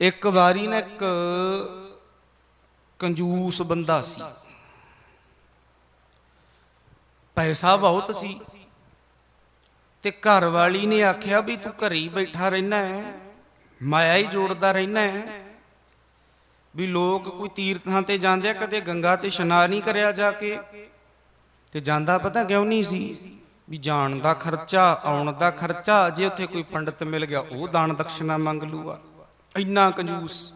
ਇੱਕ ਵਾਰੀ ਨਾ ਇੱਕ ਕੰਜੂਸ ਬੰਦਾ ਸੀ। ਪੈਸਾ ਬਹੁਤ ਸੀ। ਤੇ ਘਰ ਵਾਲੀ ਨੇ ਆਖਿਆ ਵੀ ਤੂੰ ਘਰੇ ਹੀ ਬੈਠਾ ਰਹਿਣਾ ਹੈ, ਮਾਇਆ ਹੀ ਜੋੜਦਾ ਰਹਿਣਾ ਹੈ। ਵੀ ਲੋਕ ਕੋਈ ਤੀਰਥਾਂ ਤੇ ਜਾਂਦੇ ਆ, ਕਦੇ ਗੰਗਾ ਤੇ ਇਸ਼ਨਾਨ ਨਹੀਂ ਕਰਿਆ ਜਾ ਕੇ। ਤੇ ਜਾਂਦਾ ਪਤਾ ਕਿਉਂ ਨਹੀਂ ਸੀ? ਵੀ ਜਾਣ ਦਾ ਖਰਚਾ, ਆਉਣ ਦਾ ਖਰਚਾ, ਜੇ ਉੱਥੇ ਕੋਈ ਪੰਡਤ ਮਿਲ ਗਿਆ, ਉਹ ਦਾਨ ਦਕਸ਼ਨਾ ਮੰਗ ਲੂਗਾ। ਇੰਨਾ ਕੰਜੂਸ।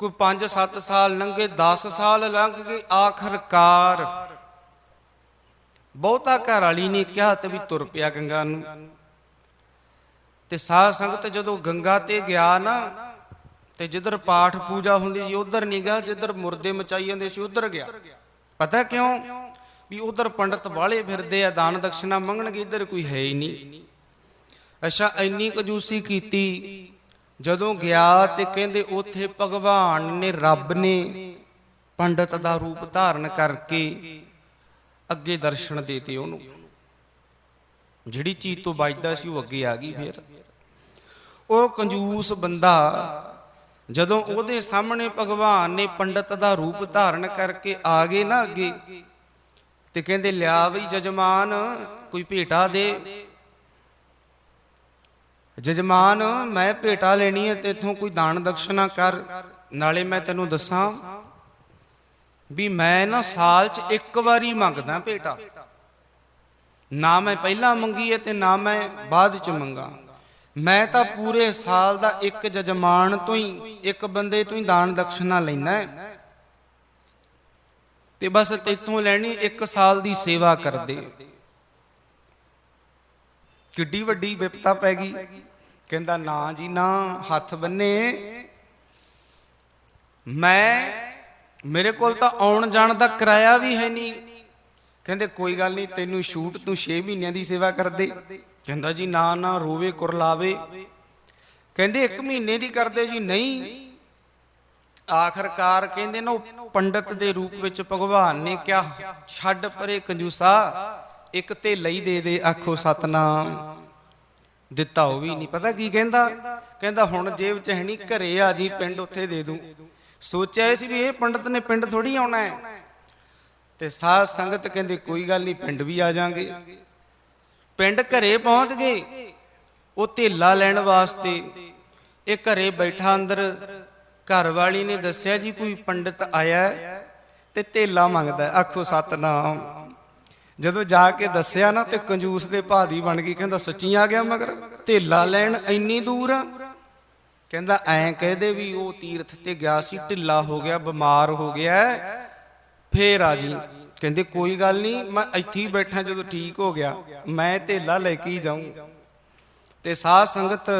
ਕੋਈ 5-7 ਸਾਲ ਲੰਘੇ 10 ਸਾਲ ਲੰਘ ਗਏ, ਆਖਰਕਾਰ ਬਹੁਤਾ ਘਰ ਵਾਲੀ ਨੇ ਕਿਹਾ ਤੇ ਵੀ ਤੁਰ ਪਿਆ ਗੰਗਾ ਨੂੰ। ਤੇ ਸਾਧ ਸੰਗਤ ਜਦੋਂ ਗੰਗਾ ਤੇ ਗਿਆ ਨਾ, ਤੇ ਜਿੱਧਰ ਪਾਠ ਪੂਜਾ ਹੁੰਦੀ ਸੀ, ਉਧਰ ਨਹੀਂ ਗਿਆ, ਜਿੱਧਰ ਮੁਰਦੇ ਮਚਾਈ ਜਾਂਦੇ ਸੀ, ਉਧਰ ਗਿਆ। ਪਤਾ ਕਿਉਂ? ਵੀ ਉਧਰ ਪੰਡਤ ਵਾਲੇ ਫਿਰਦੇ ਆ, ਦਾਨ ਦਕਸ਼ਨਾ ਮੰਗਣਗੇ, ਇੱਧਰ ਕੋਈ ਹੈ ਹੀ ਨਹੀਂ। ਅੱਛਾ, ਇੰਨੀ ਕਜੂਸੀ ਕੀਤੀ ਜਦੋਂ ਗਿਆ ਤੇ ਕਹਿੰਦੇ ਉੱਥੇ ਭਗਵਾਨ ਨੇ ਰੱਬ ਨੇ ਪੰਡਤ ਦਾ ਰੂਪ ਧਾਰਨ ਕਰਕੇ ਅੱਗੇ ਦਰਸ਼ਨ ਦੇਤੇ ਉਹਨੂੰ। ਜਿਹੜੀ ਚੀਜ਼ ਤੋਂ ਬਚਦਾ ਸੀ ਉਹ ਅੱਗੇ ਆ ਗਈ ਫਿਰ। ਉਹ ਕੰਜੂਸ ਬੰਦਾ ਜਦੋਂ ਉਹਦੇ ਸਾਹਮਣੇ ਭਗਵਾਨ ਨੇ ਪੰਡਤ ਦਾ ਰੂਪ ਧਾਰਨ ਕਰਕੇ ਆ ਗਏ ਨਾ ਅੱਗੇ ਤੇ ਕਹਿੰਦੇ, ਲਿਆ ਵੀ ਜਜਮਾਨ, ਕੋਈ ਭੇਟਾ ਦੇ। ਜਜਮਾਨ, ਮੈਂ ਭੇਟਾ ਲੈਣੀ ਹੈ ਤੇ ਇਥੋਂ ਕੋਈ ਦਾਨ ਦਕਸ਼ਨਾ ਕਰ, ਨਾਲੇ ਮੈਂ ਤੈਨੂੰ ਦੱਸਾਂ ਵੀ ਮੈਂ ਨਾ ਸਾਲ 'ਚ ਇੱਕ ਵਾਰੀ ਮੰਗਦਾ ਭੇਟਾ। ਨਾ ਮੈਂ ਪਹਿਲਾਂ ਮੰਗੀ ਹੈ ਤੇ ਨਾ ਮੈਂ ਬਾਅਦ 'ਚ ਮੰਗਾ। ਮੈਂ ਤਾਂ ਪੂਰੇ ਸਾਲ ਦਾ ਇੱਕ ਜਜਮਾਨ ਤੋਂ ਹੀ, ਇੱਕ ਬੰਦੇ ਤੋਂ ਹੀ ਦਾਨ ਦਕਸ਼ਨਾ ਲੈਣਾ ਤੇ ਬਸ ਤੇਥੋਂ ਲੈਣੀ, ਇੱਕ ਸਾਲ ਦੀ ਸੇਵਾ ਕਰਦੇ। ਕਿੱਡੀ ਵੱਡੀ ਵਿਪਤਾ ਪੈ ਗਈ। ਕਹਿੰਦਾ, ਨਾ ਜੀ, ਨਾ, ਹੱਥ ਬੰਨੇ। ਮੈਂ, ਮੇਰੇ ਕੋਲ ਤਾਂ ਆਉਣ ਜਾਣ ਦਾ ਕਿਰਾਇਆ ਵੀ ਹੈ ਨਹੀਂ। ਕਹਿੰਦੇ, ਕੋਈ ਗੱਲ ਨਹੀਂ, ਤੈਨੂੰ ਸ਼ੂਟ ਤੂੰ 6 ਮਹੀਨਿਆਂ ਦੀ ਸੇਵਾ ਕਰ ਦੇ। ਕਹਿੰਦਾ ਜੀ, ਨਾ ਨਾ, ਰੋਵੇ, ਕੁਰਲਾਵੇ। ਕਹਿੰਦੇ 1 ਮਹੀਨੇ ਦੀ ਕਰਦੇ ਜੀ, ਨਹੀਂ। ਆਖਰਕਾਰ ਕਹਿੰਦੇ ਨਾ, ਉਹ ਪੰਡਤ ਦੇ ਰੂਪ ਵਿੱਚ ਭਗਵਾਨ ਨੇ ਕਿਹਾ, ਛੱਡ ਪਰੇ ਕੰਜੂਸਾ। ਇੱਕ ਤੇ ਲਈ ਦੇ ਦੇ ਆਖੋ ਸਤਨਾਮ। ਦਿੱਤਾ ਉਹ ਵੀ ਨਹੀਂ। ਪਤਾ ਕੀ ਕਹਿੰਦਾ? ਕਹਿੰਦਾ ਹੁਣ ਜੇਬ ਚ ਹੈ ਨਹੀਂ ਘਰੇ ਆ ਜੀ, ਪਿੰਡ ਉੱਥੇ ਦੇ ਦੂੰ। ਸੋਚਿਆ ਸੀ ਵੀ ਇਹ ਪੰਡਤ ਨੇ ਪਿੰਡ ਥੋੜੀ ਆਉਣਾ ਹੈ। ਤੇ ਸਾਧ ਸੰਗਤ ਕਹਿੰਦੇ, ਕੋਈ ਗੱਲ ਨਹੀਂ, ਪਿੰਡ ਵੀ ਆ ਜਾਾਂਗੇ। ਪਿੰਡ ਘਰੇ ਪਹੁੰਚ ਗਏ। ਉਹ ਧੇਲਾ ਲੈਣ ਵਾਸਤੇ ਇਹ ਘਰੇ ਬੈਠਾ ਅੰਦਰ। ਘਰ ਵਾਲੀ ਨੇ ਦੱਸਿਆ ਜੀ, ਕੋਈ ਪੰਡਤ ਆਇਆ ਤੇ ਧੇਲਾ ਮੰਗਦਾ ਆਖੋ ਸਤਨਾਮ। ਜਦੋਂ ਜਾ ਕੇ ਦੱਸਿਆ ਨਾ ਤੇ ਕੰਜੂਸ ਦੇ ਭਾਦੀ ਬਣ ਗਈ, ਕਹਿੰਦਾ ਸੱਚੀ ਆ ਗਿਆ ਮਗਰ, ਧੇਲਾ ਲੈਣ ਇੰਨੀ ਦੂਰ ਆ। ਕਹਿੰਦਾ ਐਂ ਕਹਦੇ ਵੀ ਉਹ ਤੀਰਥ ਤੇ ਗਿਆ ਸੀ, ਢਿੱਲਾ ਹੋ ਗਿਆ, ਬਿਮਾਰ ਹੋ ਗਿਆ। ਫੇਰ ਆ ਜੀ, ਕਹਿੰਦੇ ਕੋਈ ਗੱਲ ਨਹੀਂ, ਮੈਂ ਇੱਥੇ ਹੀ ਬੈਠਾ ਜਦੋਂ ਠੀਕ ਹੋ ਗਿਆ, ਮੈਂ ਢੇਲਾ ਲੈ ਕੇ ਹੀ ਜਾਊਂ। ਤੇ ਸਾਧ ਸੰਗਤ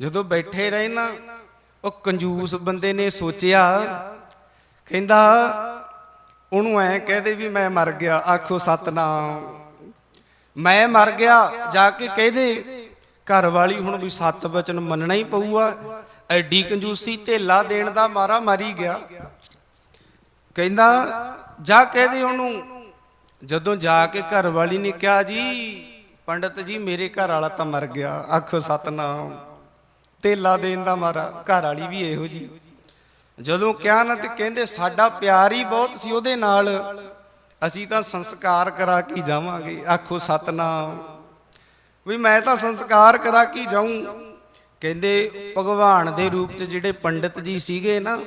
ਜਦੋਂ ਬੈਠੇ ਰਹੇ ਨਾ, ਉਹ ਕੰਜੂਸ ਬੰਦੇ ਨੇ ਸੋਚਿਆ, ਕਹਿੰਦਾ ਉਹਨੂੰ ਐ ਕਹਦੇ ਵੀ ਮੈਂ ਮਰ ਗਿਆ, ਆਖੋ ਸਤਨਾਮ। ਮੈਂ ਮਰ ਗਿਆ, ਜਾ ਕੇ ਕਹਦੇ ਘਰ ਵਾਲੀ ਹੁਣ ਵੀ ਸੱਤ ਬਚਨ ਮੰਨਣਾ ਹੀ ਪਊਗਾ। ਐਡੀ ਕੰਜੂਸੀ ਢੇਲਾ ਦੇਣ ਦਾ ਮਾਰਾ ਮਾਰੀ ਗਿਆ। ਕਹਿੰਦਾ, ਜਾ ਕਹਦੇ ਉਹਨੂੰ, ਜਦੋਂ ਜਾ ਕੇ ਘਰ ਵਾਲੀ ਨੇ ਕਿਹਾ, ਜੀ, ਪੰਡਤ ਜੀ, ਮੇਰੇ ਘਰ ਵਾਲਾ ਤਾਂ ਮਰ ਗਿਆ। ਆਖੋ ਸਤਨਾਮ। ਢੇਲਾ ਦੇਣ ਦਾ ਮਾਰਾ ਘਰ ਵਾਲੀ ਵੀ ਇਹੋ ਜੀ। ਜਦੋਂ ਕਿਹਾ ਨਾ ਤੇ ਕਹਿੰਦੇ ਸਾਡਾ ਪਿਆਰ ਹੀ ਬਹੁਤ ਸੀ ਉਹਦੇ ਨਾਲ, ਅਸੀਂ ਤਾਂ ਸੰਸਕਾਰ ਕਰਾ ਕੇ ਜਾਵਾਂਗੇ। ਆਖੋ ਸਤਨਾਮ। ਵੀ ਮੈਂ ਤਾਂ ਸੰਸਕਾਰ ਕਰਾ ਕੇ ਜਾਊਂ। ਕਹਿੰਦੇ ਭਗਵਾਨ ਦੇ ਰੂਪ 'ਚ ਜਿਹੜੇ ਪੰਡਿਤ ਜੀ ਸੀਗੇ ਨਾ,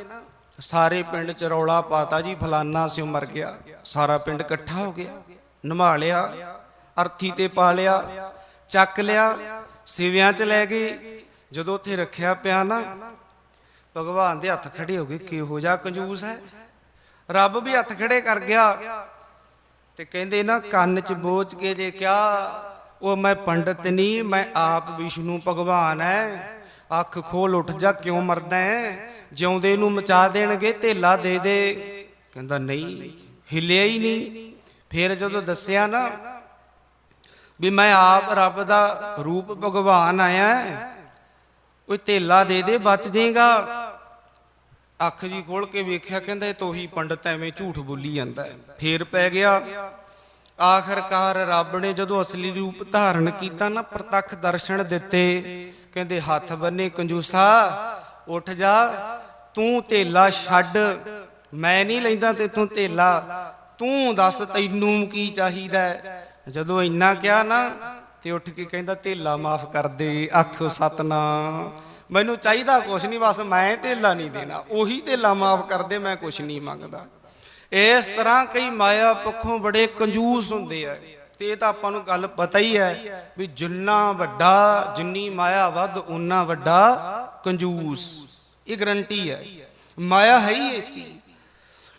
ਸਾਰੇ ਪਿੰਡ 'ਚ ਰੌਲਾ ਪਾਤਾ ਜੀ, ਫਲਾਨਾ ਸਿਉ ਮਰ ਗਿਆ। ਸਾਰਾ ਪਿੰਡ ਇਕੱਠਾ ਹੋ ਗਿਆ। ਨਮਾ ਲਿਆ, ਅਰਥੀ ਤੇ ਪਾ ਲਿਆ, ਚੱਕ ਲਿਆ, ਸਿਵਿਆਂ 'ਚ ਲੈ ਗਏ। ਜਦੋਂ ਉੱਥੇ ਰੱਖਿਆ ਪਿਆ ਨਾ ਭਗਵਾਨ ਦੇ ਹੱਥ ਖੜੇ ਹੋ ਗਏ, ਕਿਹੋ ਜਿਹਾ ਕੰਜੂਸ ਹੈ? ਰੱਬ ਵੀ ਹੱਥ ਖੜੇ ਕਰ ਗਿਆ। ਤੇ ਕਹਿੰਦੇ ਨਾ, ਕੰਨ 'ਚ ਬੋਚ ਕੇ ਜੇ ਕਿਹਾ, ਉਹ ਮੈਂ ਪੰਡਤ ਨਹੀਂ, ਮੈਂ ਆਪ ਵਿਸ਼ਨੂੰ ਭਗਵਾਨ ਹੈ ਅੱਖ ਖੋਲ ਉੱਠ ਜਾ, ਕਿਉਂ ਮਰਦਾ ਹੈ ਜਿਉਂਦੇ ਨੂੰ ਮਚਾ ਦੇਣਗੇ, ਧੇਲਾ ਦੇ ਦੇ। ਕਹਿੰਦਾ, ਨਹੀਂ, ਹਿੱਲਿਆ ਹੀ ਨਹੀਂ। ਫਿਰ ਜਦੋਂ ਦੱਸਿਆ ਨਾ ਵੀ ਮੈਂ ਆਪ ਰੱਬ ਦਾ ਰੂਪ ਭਗਵਾਨ ਆਇਆ ਹੈ ਕੋਈ ਢੇਲਾ ਦੇ ਦੇ, ਬਚ ਜਾਏਗਾ ਅੱਖ ਜੀ ਖੋਲ ਕੇ ਵੇਖਿਆ ਕਹਿੰਦਾ ਇਹ ਤੋਹੀ ਪੰਡਤ ਐਵੇਂ ਝੂਠ ਬੋਲੀ ਜਾਂਦਾ ਹੈ। ਫੇਰ ਪੈ ਗਿਆ, ਆਖਰਕਾਰ ਰੱਬ ਨੇ ਜਦੋਂ ਅਸਲੀ ਰੂਪ ਧਾਰਨ ਕੀਤਾ ਨਾ ਪ੍ਰਤੱਖ ਦਰਸ਼ਨ ਦਿੱਤੇ, ਕਹਿੰਦੇ ਹੱਥ ਬੰਨੇ ਕੰਜੂਸਾ, ਉੱਠ ਜਾ, ਤੂੰ ਧੇਲਾ ਛੱਡ, ਮੈਂ ਨਹੀਂ ਲੈਂਦਾ ਤੇ ਤੂੰ ਧੇਲਾ, ਤੂੰ ਦੱਸ ਤੈਨੂੰ ਕੀ ਚਾਹੀਦਾ ਜਦੋਂ ਇੰਨਾ ਕਿਹਾ ਨਾ, ਤੇ ਉੱਠ ਕੇ ਕਹਿੰਦਾ ਧੇਲਾ ਮਾਫ ਕਰ ਦੇ ਆਖੋ ਸਤਨਾਮ। ਮੈਨੂੰ ਚਾਹੀਦਾ ਕੁਛ ਨਹੀਂ ਬਸ ਮੈਂ ਧੇਲਾ ਨਹੀਂ ਦੇਣਾ। ਉਹੀ ਧੇਲਾ ਮਾਫ ਕਰ ਦੇ ਮੈਂ ਕੁਛ ਨਹੀਂ ਮੰਗਦਾ। ਇਸ ਤਰ੍ਹਾਂ ਕਈ ਮਾਇਆ ਪੱਖੋਂ ਬੜੇ ਕੰਜੂਸ ਹੁੰਦੇ ਆ। ਤੇ ਇਹ ਤਾਂ ਆਪਾਂ ਨੂੰ ਗੱਲ ਪਤਾ ਹੀ ਹੈ ਵੀ ਜਿੰਨਾ ਵੱਡਾ, ਜਿੰਨੀ ਮਾਇਆ ਵੱਧ ਉਨਾ ਵੱਡਾ ਕੰਜੂਸ। ਇਹ ਗਰੰਟੀ ਹੈ। ਮਾਇਆ ਹੈ ਹੀ ਐਸੀ।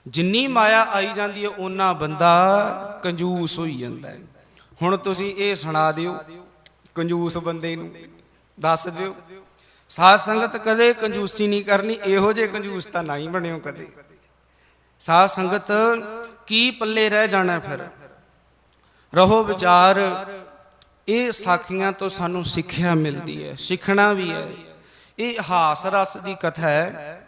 ਜਿੰਨੀ ਮਾਇਆ ਆਈ ਜਾਂਦੀ ਹੈ ਉਨਾ ਬੰਦਾ ਕੰਜੂਸ ਹੋਈ ਜਾਂਦਾ ਹੈ। ਹੁਣ ਤੁਸੀਂ ਇਹ ਸੁਣਾ ਦਿਓ, ਕੰਜੂਸ ਬੰਦੇ ਨੂੰ। ਦੱਸ ਦਿਓ। ਸਾਧ ਸੰਗਤ ਕਦੇ ਕੰਜੂਸੀ ਨਹੀਂ ਕਰਨੀ, ਇਹੋ ਜਿਹੇ ਕੰਜੂਸ ਤਾਂ ਨਹੀਂ ਬਣਿਓ ਕਦੇ। ਸਾਧ ਸੰਗਤ ਕੀ ਪੱਲੇ ਰਹਿ ਜਾਣਾ ਫਿਰ? ਰਹੋ ਵਿਚਾਰ, ਇਹ ਸਾਖੀਆਂ ਤੋਂ ਸਾਨੂੰ ਸਿੱਖਿਆ ਮਿਲਦੀ ਹੈ, ਸਿੱਖਣਾ ਵੀ ਹੈ। ਇਹ ਹਾਸ ਰਸ ਦੀ ਕਥਾ ਹੈ।